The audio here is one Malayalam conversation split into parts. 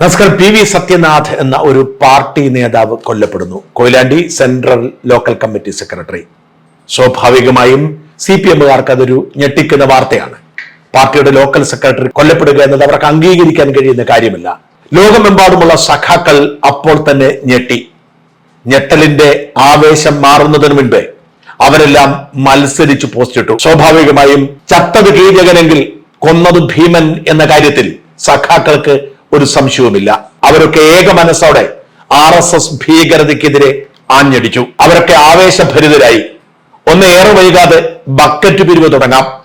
നമസ്കാരം. പി വി സത്യനാഥ് എന്ന ഒരു പാർട്ടി നേതാവ് കൊല്ലപ്പെടുന്നു. Koyilandy central local committee secretary. സ്വാഭാവികമായും സി പി എമ്മുകാർക്ക് അതൊരു ഞെട്ടിക്കുന്ന വാർത്തയാണ്. പാർട്ടിയുടെ ലോക്കൽ സെക്രട്ടറി കൊല്ലപ്പെടുക എന്നത് അവർക്ക് അംഗീകരിക്കാൻ കഴിയുന്ന കാര്യമല്ല. ലോകമെമ്പാടുമുള്ള സഖാക്കൾ അപ്പോൾ തന്നെ ഞെട്ടി. ഞെട്ടലിന്റെ ആവേശം മാറുന്നതിന് മുൻപേ അവരെല്ലാം മത്സരിച്ച് പോസ്റ്റ് പോസ്റ്റിട്ടു സ്വാഭാവികമായും ചത്തത് കീഴകനെങ്കിൽ കൊന്നത് ഭീമൻ എന്ന കാര്യത്തിൽ സഖാക്കൾക്ക് ഒരു സംശയവുമില്ല. അവരൊക്കെ ഏക മനസ്സോടെ ആർ എസ് എസ് ഭീകരതയ്ക്കെതിരെ ആഞ്ഞടിച്ചു. അവരൊക്കെ ആവേശഭരിതരായി. ഒന്ന് ഏറെ വൈകാതെ ബക്കറ്റ് പിരിവ് തുടങ്ങാം.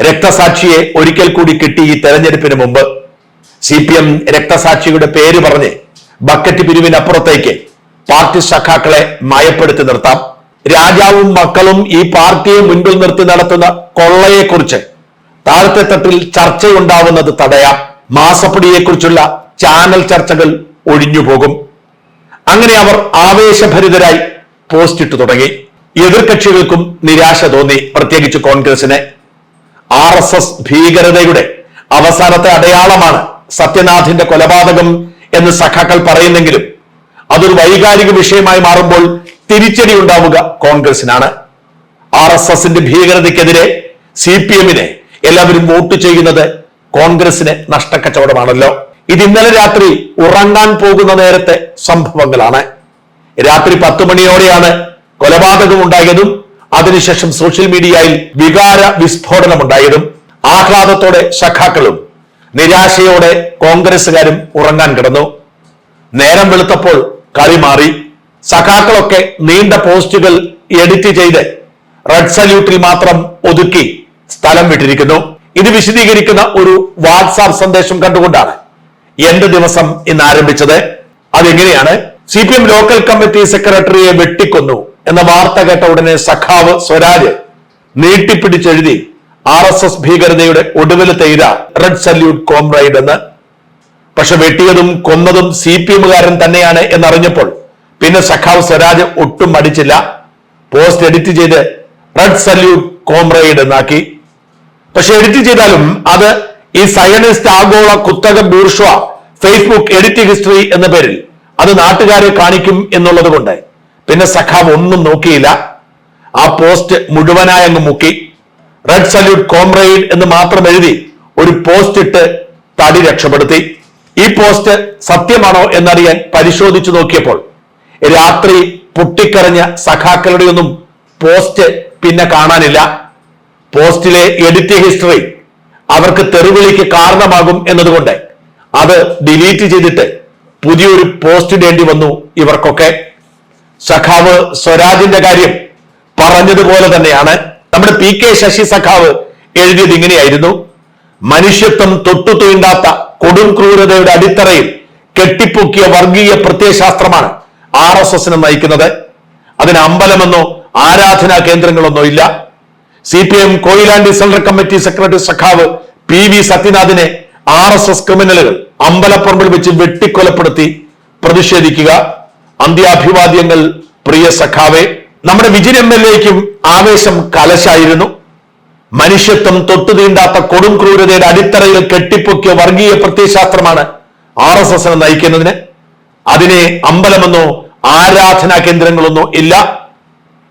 രക്തസാക്ഷിയെ ഒരിക്കൽ കൂടി കിട്ടി ഈ തെരഞ്ഞെടുപ്പിന് മുമ്പ്. സി പി എം രക്തസാക്ഷിയുടെ പേര് പറഞ്ഞ് ബക്കറ്റ് പിരിവിനപ്പുറത്തേക്ക് പാർട്ടി സഖാക്കളെ മയപ്പെടുത്തി നിർത്താം. രാജാവും മക്കളും ഈ പാർട്ടിയെ മുൻപിൽ നിർത്തി നടത്തുന്ന കൊള്ളയെക്കുറിച്ച് താഴത്തെ തട്ടിൽ ചർച്ചയുണ്ടാവുന്നത് തടയാം. മാസപ്പടിയെക്കുറിച്ചുള്ള ചാനൽ ചർച്ചകൾ ഒഴിഞ്ഞുപോകും അങ്ങനെ അവർ ആവേശഭരിതരായി പോസ്റ്റ് ഇട്ടു തുടങ്ങി. എതിർകക്ഷികൾക്കും നിരാശ തോന്നി പ്രത്യേകിച്ച് കോൺഗ്രസിന്. ആർ എസ് എസ് ഭീകരതയുടെ അവസാനത്തെ അടയാളമാണ് സത്യനാഥിന്റെ കൊലപാതകം എന്ന് സഖാക്കൾ പറയുന്നെങ്കിലും അതൊരു വൈകാരിക വിഷയമായി മാറുമ്പോൾ തിരിച്ചടി ഉണ്ടാവുക കോൺഗ്രസിനാണ്. ആർ എസ് എസിന്റെ ഭീകരതയ്ക്കെതിരെ സി പി എമ്മിനെ എല്ലാവരും വോട്ട് ചെയ്യുന്നത് കോൺഗ്രസിന് നഷ്ടക്കച്ചവടമാണല്ലോ. ഇത് ഇന്നലെ രാത്രി ഉറങ്ങാൻ പോകുന്ന നേരത്തെ സംഭവങ്ങളാണ്. രാത്രി പത്ത് മണിയോടെയാണ് കൊലപാതകം ഉണ്ടായതും അതിനുശേഷം സോഷ്യൽ മീഡിയയിൽ വികാര വിസ്ഫോടനം ഉണ്ടായതും ആഹ്ലാദത്തോടെ സഖാക്കളും നിരാശയോടെ കോൺഗ്രസുകാരും ഉറങ്ങാൻ കിടന്നു. നേരം വെളുത്തപ്പോൾ കളി മാറി. സഖാക്കളൊക്കെ നീണ്ട പോസ്റ്റുകൾ എഡിറ്റ് ചെയ്ത് റെഡ് സല്യൂട്ടിൽ മാത്രം ഒതുക്കി സ്ഥലം വിട്ടിരിക്കുന്നു. ഇത് വിശദീകരിക്കുന്ന ഒരു വാട്സാപ്പ് സന്ദേശം കണ്ടുകൊണ്ടാണ് എന്റെ ദിവസം ഇന്ന് ആരംഭിച്ചത്. അതെങ്ങനെയാണ്? C P M local committee സെക്രട്ടറിയെ വെട്ടിക്കൊന്നു എന്ന വാർത്ത കേട്ട ഉടനെ സഖാവ് സ്വരാജ് നീട്ടിപ്പിടിച്ചെഴുതി ആർ എസ് എസ് ഭീകരതയുടെ ഒടുവിലത്തെ ഇര റെഡ് സല്യൂട്ട് കോംറൈഡ് എന്ന്. പക്ഷെ വെട്ടിയതും കൊന്നതും സി പി എമ്മുകാരൻ തന്നെയാണ് എന്നറിഞ്ഞപ്പോൾ പിന്നെ സഖാവ് സ്വരാജ് ഒട്ടും മടിച്ചില്ല. പോസ്റ്റ് എഡിറ്റ് ചെയ്ത് റെഡ് സല്യൂട്ട് കോംറൈഡ് എന്നാക്കി. പക്ഷെ എഡിറ്റ് ചെയ്താലും അത് ഈ സയനിസ്റ്റ് ആഗോള കുത്തക ബൂർഷ ഫേസ്ബുക്ക് എഡിറ്റ് ഹിസ്റ്ററി എന്ന പേരിൽ അത് നാട്ടുകാരെ കാണിക്കും എന്നുള്ളത് കൊണ്ട് പിന്നെ സഖാവ് ഒന്നും നോക്കിയില്ല. ആ പോസ്റ്റ് മുഴുവനായി അങ്ങ് മുക്കി. റെഡ് സല്യൂട്ട് കോംറേഡ് എന്ന് മാത്രം എഴുതി ഒരു പോസ്റ്റ് ഇട്ട് തടി രക്ഷപ്പെടുത്തി. ഈ പോസ്റ്റ് സത്യമാണോ എന്നറിയാൻ പരിശോധിച്ചു നോക്കിയപ്പോൾ രാത്രി പൊട്ടിക്കരഞ്ഞ സഖാക്കളുടെയൊന്നും പോസ്റ്റ് പിന്നെ കാണാനില്ല. പോസ്റ്റിലെ എഡിറ്റ് ഹിസ്റ്ററി അവർക്ക് തെറിവിളിക്ക് കാരണമാകും എന്നതുകൊണ്ട് അത് ഡിലീറ്റ് ചെയ്തിട്ട് പുതിയൊരു പോസ്റ്റ് ഇടേണ്ടി വന്നു ഇവർക്കൊക്കെ. സഖാവ് സ്വരാജിന്റെ കാര്യം പറഞ്ഞതുപോലെ തന്നെയാണ്. നമ്മുടെ പി കെ ശശി സഖാവ് എഴുതിയത് ഇങ്ങനെയായിരുന്നു. മനുഷ്യത്വം തൊട്ടു തീണ്ടാത്ത കൊടും ക്രൂരതയുടെ അടിത്തറയിൽ കെട്ടിപ്പൊക്കിയ വർഗീയ പ്രത്യയശാസ്ത്രമാണ് ആർ എസ് എസിനെ നയിക്കുന്നത്. അതിന് അമ്പലമെന്നോ ആരാധനാ കേന്ദ്രങ്ങളൊന്നോ ഇല്ല. C P M Koyilandy central committee secretary സഖാവ് പി വി സത്യനാഥിനെ ആർ എസ് എസ് ക്രിമിനലുകൾ അമ്പലപ്പറമ്പിൽ വെച്ച് വെട്ടിക്കൊലപ്പെടുത്തി പ്രതിഷേധിക്കുക. അന്ത്യാഭിവാദ്യങ്ങൾ പ്രിയ സഖാവെ. നമ്മുടെ വിജിൻ എം എൽ എക്കും ആവേശം കലശായിരുന്നു. മനുഷ്യത്വം തൊട്ടു തീണ്ടാത്ത കൊടും ക്രൂരതയുടെ അടിത്തറയിൽ കെട്ടിപ്പൊക്കിയ വർഗീയ പ്രത്യയശാസ്ത്രമാണ് ആർ എസ് എസിനെ നയിക്കുന്നതിന്. അതിനെ അമ്പലമെന്നോ ആരാധനാ കേന്ദ്രങ്ങളൊന്നോ ഇല്ല.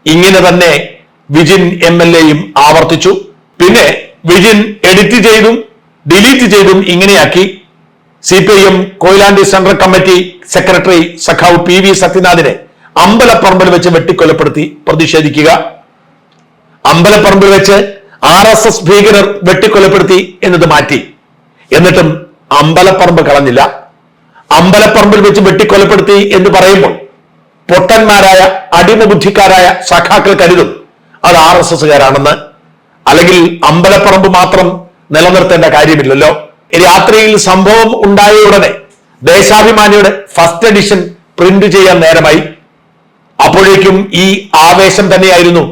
ഇങ്ങനെ തന്നെ വിജിൻ എം എൽ എയും ആവർത്തിച്ചു. പിന്നെ വിജിൻ എഡിറ്റ് ചെയ്തും ഡിലീറ്റ് ചെയ്തും ഇങ്ങനെയാക്കി. C P I M Koyilandy central committee secretary സഖാവ് പി വി സത്യനാഥിനെ അമ്പലപ്പറമ്പിൽ വെച്ച് വെട്ടിക്കൊലപ്പെടുത്തി പ്രതിഷേധിക്കുക. അമ്പലപ്പറമ്പിൽ വെച്ച് ആർ എസ് എസ് ഭീകരർ വെട്ടിക്കൊലപ്പെടുത്തി എന്നത് മാറ്റി. എന്നിട്ടും അമ്പലപ്പറമ്പ് കളഞ്ഞില്ല. അമ്പലപ്പറമ്പിൽ വെച്ച് വെട്ടിക്കൊലപ്പെടുത്തി എന്ന് പറയുമ്പോൾ പൊട്ടന്മാരായ അടിമ ബുദ്ധിക്കാരായ സഖാക്കൾ കരുതും അത് ആർ എസ് എസ്സുകാരാണെന്ന് അല്ലെങ്കിൽ അമ്പലപ്പറമ്പ് മാത്രം നിലനിർത്തേണ്ട കാര്യമില്ലല്ലോ. രാത്രിയിൽ സംഭവം ഉണ്ടായ ഉടനെ ദേശാഭിമാനിയുടെ ഫസ്റ്റ് എഡിഷൻ പ്രിന്റ് ചെയ്യാൻ നേരമായി. അപ്പോഴേക്കും ഈ ആവേശം തന്നെയായിരുന്നു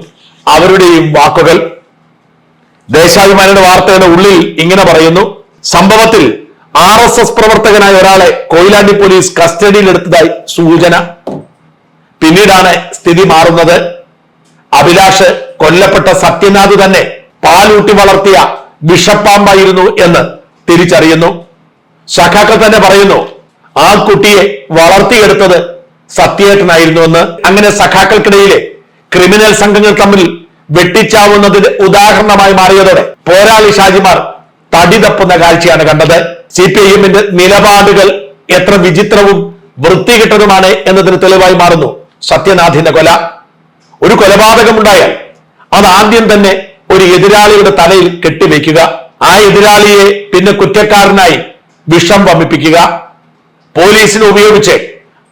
അവരുടെയും വാക്കുകൾ. ദേശാഭിമാനിയുടെ വാർത്തയുടെ ഉള്ളിൽ ഇങ്ങനെ പറയുന്നു സംഭവത്തിൽ ആർ എസ് എസ് പ്രവർത്തകനായ ഒരാളെ കൊയിലാണ്ടി പോലീസ് കസ്റ്റഡിയിലെടുത്തതായി സൂചന. പിന്നീടാണ് സ്ഥിതി മാറുന്നത്. അഭിലാഷ് കൊല്ലപ്പെട്ട സത്യനാഥ് തന്നെ പാലൂട്ടി വളർത്തിയ വിഷപ്പാമ്പായിരുന്നു എന്ന് തിരിച്ചറിയുന്നു. സഖാക്കൾ തന്നെ പറയുന്നു ആ കുട്ടിയെ വളർത്തിയെടുത്തത് സത്യേട്ടനായിരുന്നു എന്ന്. അങ്ങനെ സഖാക്കൾക്കിടയിലെ ക്രിമിനൽ സംഘങ്ങൾ തമ്മിൽ വെട്ടിച്ചാവുന്നതിന് ഉദാഹരണമായി മാറിയതോടെ പോരാളി ഷാജിമാർ തടി തപ്പുന്ന കാഴ്ചയാണ് കണ്ടത്. സി പി ഐ എമ്മിന്റെ നിലപാടുകൾ എത്ര വിചിത്രവും വൃത്തികെട്ടതുമാണ് എന്നതിന് തെളിവായി മാറുന്നു സത്യനാഥിന്റെ കൊല. ഒരു കൊലപാതകമുണ്ടായാൽ അത് ആദ്യം തന്നെ ഒരു എതിരാളിയുടെ തലയിൽ കെട്ടിവെക്കുക. ആ എതിരാളിയെ പിന്നെ കുറ്റക്കാരനായി വിഷം വമിപ്പിക്കുക. പോലീസിനെ ഉപയോഗിച്ച്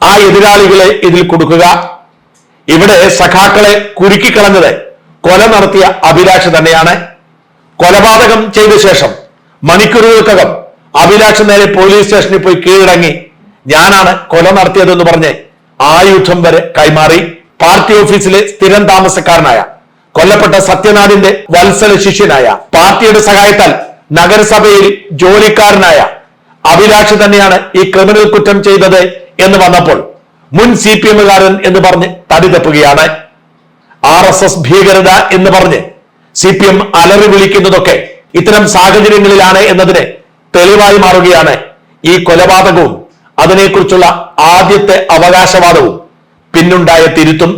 ആ എതിരാളികളെ ഇതിൽ കൊടുക്കുക. ഇവിടെ സഖാക്കളെ കുരുക്കിക്കളഞ്ഞത് കൊല നടത്തിയ അഭിലാഷ് തന്നെയാണ്. കൊലപാതകം ചെയ്ത ശേഷം മണിക്കൂറുകൾക്കകം അഭിലാഷ് നേരെ പോലീസ് സ്റ്റേഷനിൽ പോയി കീഴടങ്ങി ഞാനാണ് കൊല നടത്തിയതെന്ന് പറഞ്ഞ് ആയുധം വരെ കൈമാറി. പാർട്ടി ഓഫീസിലെ സ്ഥിരം താമസക്കാരനായ കൊല്ലപ്പെട്ട സത്യനാഥിന്റെ വത്സല ശിഷ്യനായ പാർട്ടിയുടെ സഹായത്താൽ നഗരസഭയിൽ ജോലിക്കാരനായ അഭിലാഷ് തന്നെയാണ് ഈ ക്രിമിനൽ കുറ്റം ചെയ്തത് എന്ന് വന്നപ്പോൾ മുൻ സി പി എമ്മുകാരൻ എന്ന് പറഞ്ഞ് തടി തപ്പുകയാണ് ആർ എസ് എസ് ഭീകരത എന്ന് പറഞ്ഞ് സി പി എം അലറി വിളിക്കുന്നതൊക്കെ ഇത്തരം സാഹചര്യങ്ങളിലാണ് എന്നതിന് തെളിവായി മാറുകയാണ് ഈ കൊലപാതകവും അതിനെക്കുറിച്ചുള്ള ആദ്യത്തെ അവകാശവാദവും. പിന്നുണ്ടായ തിരുത്തും